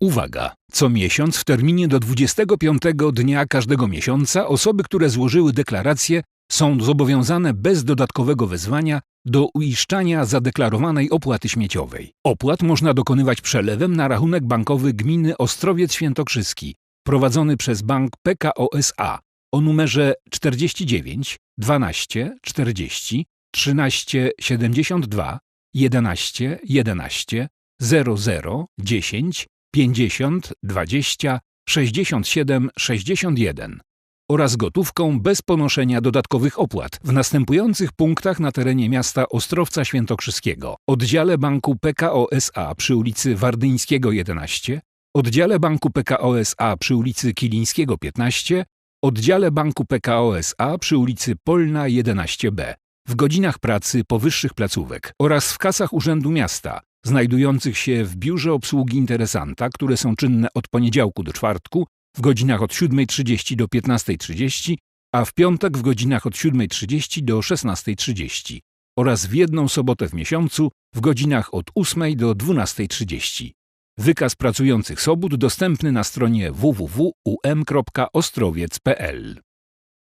Uwaga! Co miesiąc w terminie do 25 dnia każdego miesiąca osoby, które złożyły deklarację, są zobowiązane bez dodatkowego wezwania do uiszczania zadeklarowanej opłaty śmieciowej. Opłat można dokonywać przelewem na rachunek bankowy gminy Ostrowiec Świętokrzyski, prowadzony przez bank PKO SA o numerze 49 12 40 13 72 11 11 00 10 50 20 67 61 oraz gotówką bez ponoszenia dodatkowych opłat w następujących punktach na terenie miasta Ostrowca Świętokrzyskiego: oddziale banku PKO SA przy ulicy Wardyńskiego 11, oddziale banku PKO SA przy ulicy Kilińskiego 15, oddziale banku PKO SA przy ulicy Polna 11b w godzinach pracy powyższych placówek oraz w kasach Urzędu Miasta znajdujących się w biurze obsługi interesanta, które są czynne od poniedziałku do czwartku w godzinach od 7.30 do 15.30, a w piątek w godzinach od 7.30 do 16.30 oraz w jedną sobotę w miesiącu w godzinach od 8 do 12.30. Wykaz pracujących sobót dostępny na stronie www.um.ostrowiec.pl